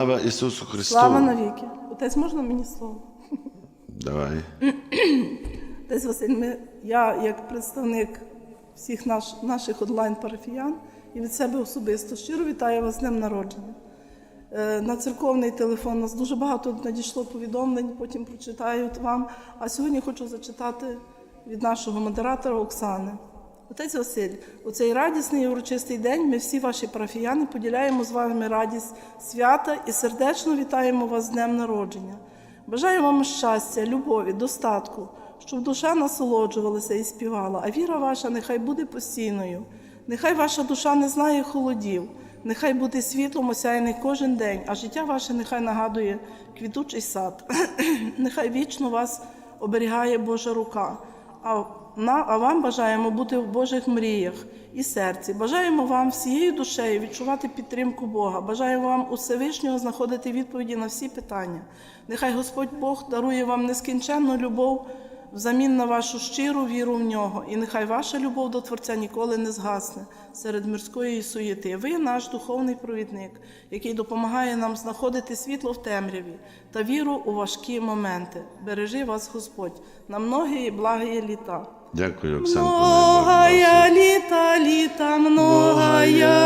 Слава Ісусу Христу! Слава навіки. Отець, можна мені слово? Давай. Отець Василь, ми, я як представник всіх наш, наших онлайн-парафіян і від себе особисто щиро вітаю вас з днем народження. Е, На церковний телефон у нас дуже багато надійшло повідомлень, потім прочитаю вам. А сьогодні хочу зачитати від нашого модератора Оксани. Отець Василь, у цей радісний і урочистий день ми всі ваші парафіяни поділяємо з вами радість свята і сердечно вітаємо вас з днем народження. Бажаю вам щастя, любові, достатку, щоб душа насолоджувалася і співала, а віра ваша нехай буде постійною. Нехай ваша душа не знає холодів, нехай буде світлом осяяний кожен день, а життя ваше нехай нагадує квітучий сад. нехай вічно вас оберігає Божа рука. А, а вам бажаємо бути в Божих мріях і серці. Бажаємо вам всією душею відчувати підтримку Бога. Бажаємо вам у Всевишнього знаходити відповіді на всі питання. Нехай Господь Бог дарує вам нескінченну любов взамін на вашу щиру віру в нього. І нехай ваша любов до Творця ніколи не згасне серед мирської суєти. Ви наш духовний провідник, який допомагає нам знаходити світло в темряві та віру у важкі моменти. Бережи вас, Господь, на многі і благі літа. Дякую, Оксанко. я літа, літа, много літа,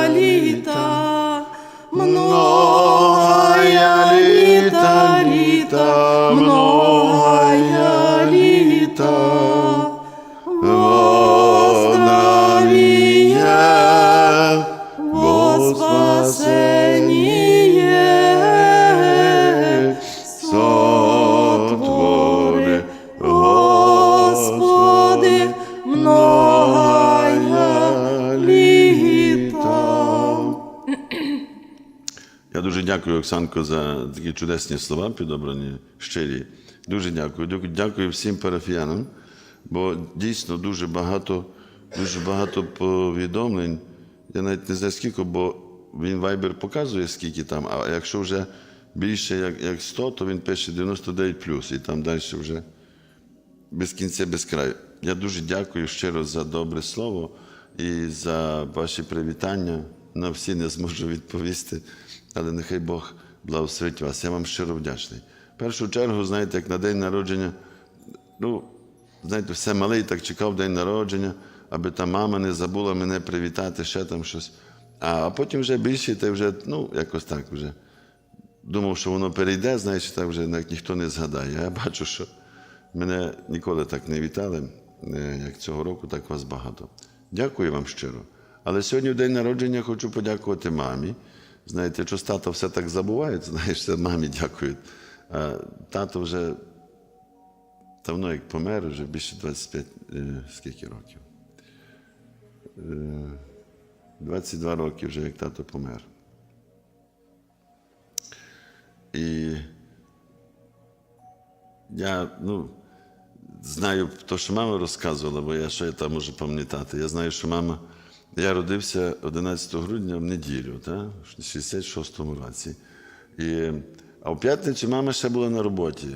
дякую, Оксанко, за такі чудесні слова, підобрані щирі. Дуже дякую. Дякую- всім парафіянам, бо дійсно дуже багато, дуже багато повідомлень. Я навіть не знаю скільки, бо він Viber показує, скільки там, а якщо вже більше як, як 100, то він пише 99 і там далі вже без кінця, без краю. Я дуже дякую щиро за добре слово і за ваші привітання. На всі не зможу відповісти, але нехай Бог благословить вас. Я вам щиро вдячний. В першу чергу, знаєте, як на день народження, ну, знаєте, все малий так чекав день народження, аби та мама не забула мене привітати, ще там щось. А потім вже більше, та вже, ну, якось так вже. Думав, що воно перейде, знаєш, так вже навіть ніхто не згадає. Я бачу, що мене ніколи так не вітали, е, як цього року, так вас багато. Дякую вам щиро. Але сьогодні, в день народження, хочу подякувати мамі. Знаєте, що тато все так забувають, знаєш, це мамі дякують. А тато вже давно як помер, вже більше 25 е, скільки років? Е, 22 роки вже як тато помер. І я ну, знаю те, що мама розказувала, бо я я там можу пам'ятати. Я знаю, що мама. Я родився 11 грудня в неділю, та, в 66-му році. І, а в п'ятницю мама ще була на роботі.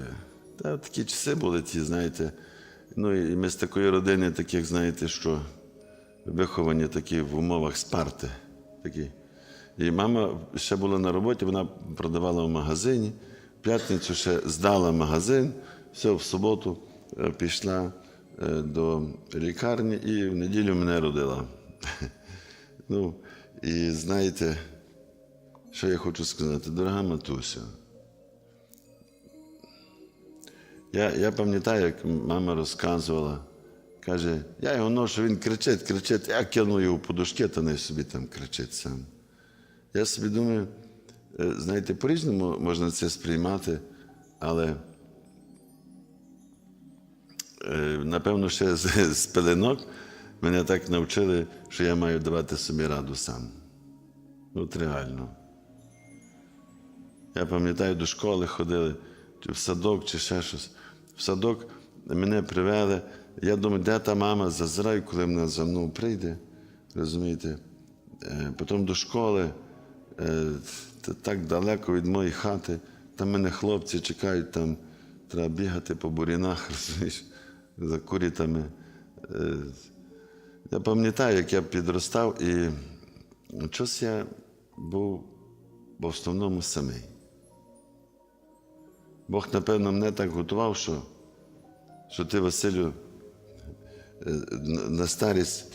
Та, такі часи були ті, знаєте. Ну, і ми з такої родини, таких, знаєте, що виховані такі в умовах спарти. Такі. І мама ще була на роботі, вона продавала в магазині. В п'ятницю ще здала магазин, все, в суботу е, пішла е, до лікарні і в неділю мене родила. Ну, і знаєте, що я хочу сказати, дорога матуся. Я, я пам'ятаю, як мама розказувала, каже, я його ношу, він кричить, кричить, я кину його подушки, та не собі там кричить сам. Я собі думаю, е, знаєте, по-різному можна це сприймати, але е, напевно, ще з, з пеленок мене так навчили, що я маю давати собі раду сам. От реально. Я пам'ятаю, до школи ходили, чи в садок, чи ще щось. В садок мене привели. Я думаю, де та мама зазираю, коли вона за мною прийде. Розумієте? Е, Потім до школи, е, так далеко від моєї хати, там мене хлопці чекають, там треба бігати по бурінах, розумієш, за курітами. Я пам'ятаю, як я підростав, і щось я був в основному самий. Бог, напевно, мене так готував, що, що ти, Василю, е, на старість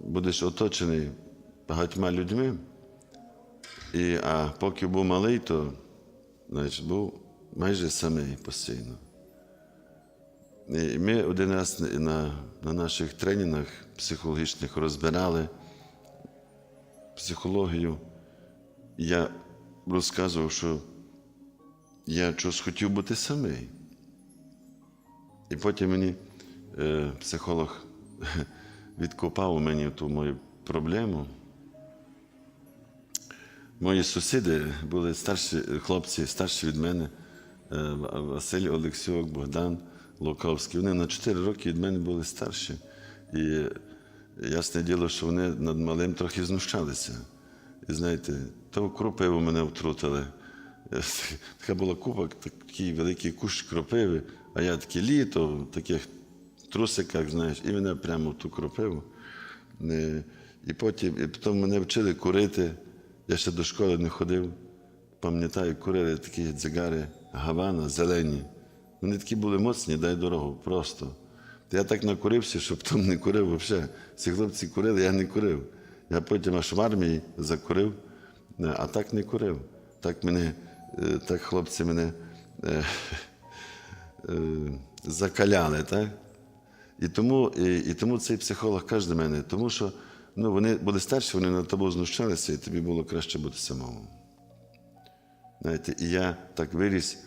будеш оточений багатьма людьми. І, а поки був малий, то значить, був майже самий постійно. І ми один раз на, на наших тренінгах психологічних розбирали психологію. Я розказував, що я щось хотів бути самий. І потім мені е, психолог відкопав мені ту мою проблему. Мої сусіди були старші хлопці, старші від мене, е, Василь Олексюк, Богдан Луковський. Вони на 4 роки від мене були старші. І ясне діло, що вони над малим трохи знущалися. І знаєте, то кропиву мене втрутили. Така була купа, такий великий кущ кропиви, а я таке літо в таких трусиках, знаєш, і мене прямо в ту кропиву. І потім, і потім мене вчили курити. Я ще до школи не ходив. Пам'ятаю, курили такі дзигари, гавана, зелені. Вони такі були моцні, дай дорогу, просто. Я так накурився, що потім не курив взагалі. Всі хлопці курили, я не курив. Я потім аж в армії закурив, е, а так не курив. Так мене, е, так хлопці мене е, е, закаляли, так? І тому, і, і тому цей психолог каже до мене, тому що ну, вони були старші, вони над тобою знущалися, і тобі було краще бути самому. Знаєте, і я так виріс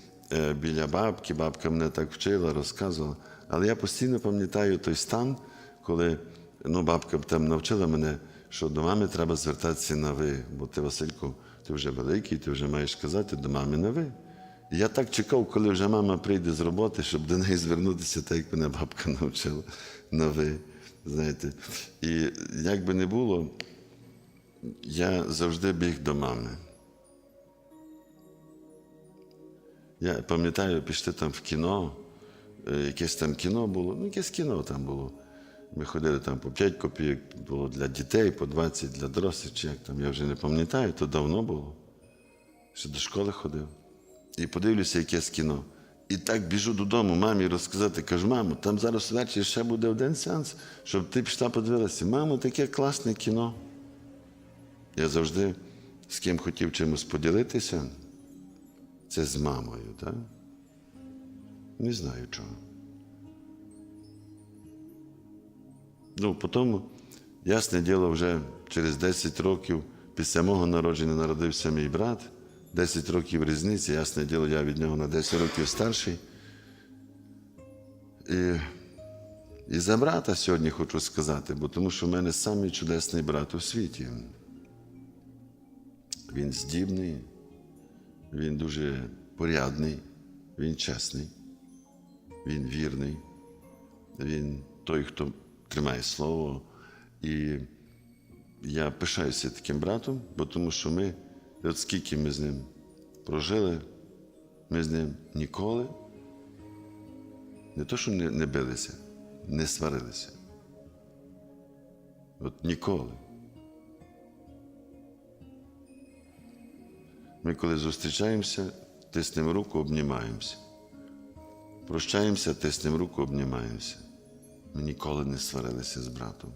біля бабки, бабка мене так вчила, розказувала. Але я постійно пам'ятаю той стан, коли ну, бабка там навчила мене, що до мами треба звертатися на ви, бо ти, Васильку, ти вже великий, ти вже маєш казати до мами на ви. І я так чекав, коли вже мама прийде з роботи, щоб до неї звернутися, так як мене бабка навчила на ви. Знаєте. І як би не було, я завжди біг до мами. Я пам'ятаю, пішли там в кіно, е, якесь там кіно було, ну якесь кіно там було. Ми ходили там по 5 копійок, було для дітей, по 20 для дорослих, чи як там, я вже не пам'ятаю, то давно було. Ще до школи ходив. І подивлюся, якесь кіно. І так біжу додому, мамі розказати, кажу, мамо, там зараз ввечері ще буде один сеанс, щоб ти пішла подивилася. Мамо, таке класне кіно. Я завжди з ким хотів чимось поділитися. Це з мамою, так? Не знаю чого. Ну, потім, ясне діло, вже через 10 років після мого народження народився мій брат. 10 років різниці, ясне діло, я від нього на 10 років старший. І, і за брата сьогодні хочу сказати, бо тому що в мене самий чудесний брат у світі. Він здібний, він дуже порядний, він чесний, він вірний, він той, хто тримає слово. І я пишаюся таким братом, бо тому що ми, от скільки ми з ним прожили, ми з ним ніколи не то, що не, не билися, не сварилися. От ніколи. Ми коли зустрічаємося, тиснемо руку, обнімаємося. Прощаємося, тиснемо руку, обнімаємося. Ми ніколи не сварилися з братом.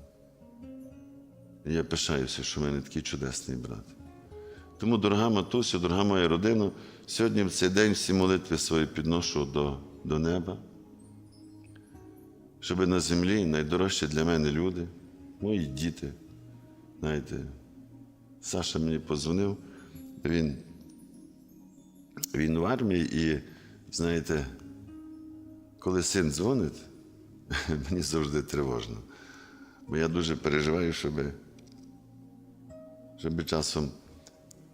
І я пишаюся, що в мене такий чудесний брат. Тому, дорога матусю, дорога моя родина, сьогодні в цей день всі молитви свої підношу до, до неба, щоб на землі найдорожчі для мене люди, мої діти. Знаєте, Саша мені позвонив, він, він в армії, і, знаєте, коли син дзвонить, мені завжди тривожно. Бо я дуже переживаю, щоб, щоб часом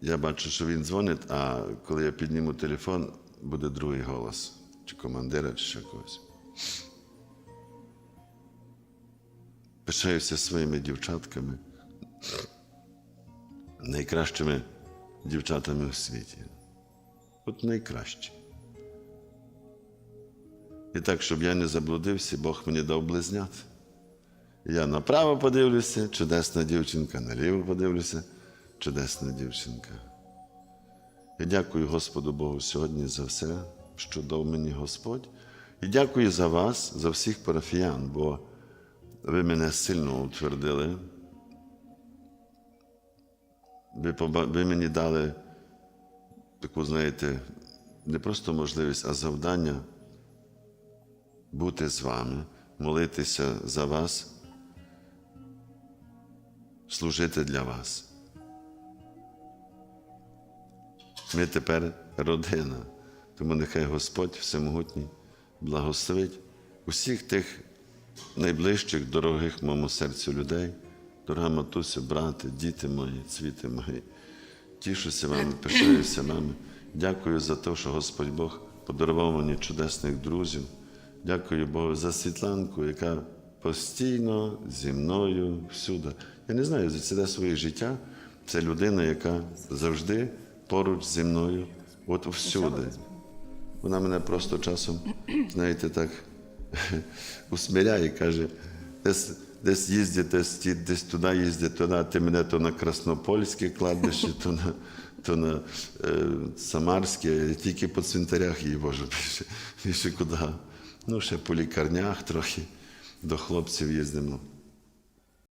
я бачу, що він дзвонить, а коли я підніму телефон, буде другий голос, чи командира, чи ще когось. Пишаюся своїми дівчатками, найкращими дівчатами у світі. От найкращі. І так, щоб я не заблудився, Бог мені дав близнят. Я направо подивлюся, чудесна дівчинка, наліво подивлюся, чудесна дівчинка. Я дякую Господу Богу сьогодні за все, що дав мені Господь. І дякую за вас, за всіх парафіян, бо ви мене сильно утвердили. Ви мені дали таку, знаєте, не просто можливість, а завдання бути з вами, молитися за вас, служити для вас. Ми тепер родина, тому нехай Господь Всемогутній благословить усіх тих найближчих, дорогих моєму серцю людей, дорога матусю, брати, діти мої, цвіти мої. Тішуся вами, пишаюся вами. Дякую за те, що Господь Бог подарував мені чудесних друзів. Дякую Богу за Світланку, яка постійно зі мною всюди. Я не знаю, за ціле своє життя це людина, яка завжди поруч зі мною, от всюди. Вона мене просто часом, знаєте, так усмиряє, каже, десь, десь, десь туди їздять, туди, ти мене то на Краснопольське кладбище, то на, то на е, Самарське, тільки по цвинтарях її боже більше, більше куди. Ну, ще по лікарнях трохи до хлопців їздимо.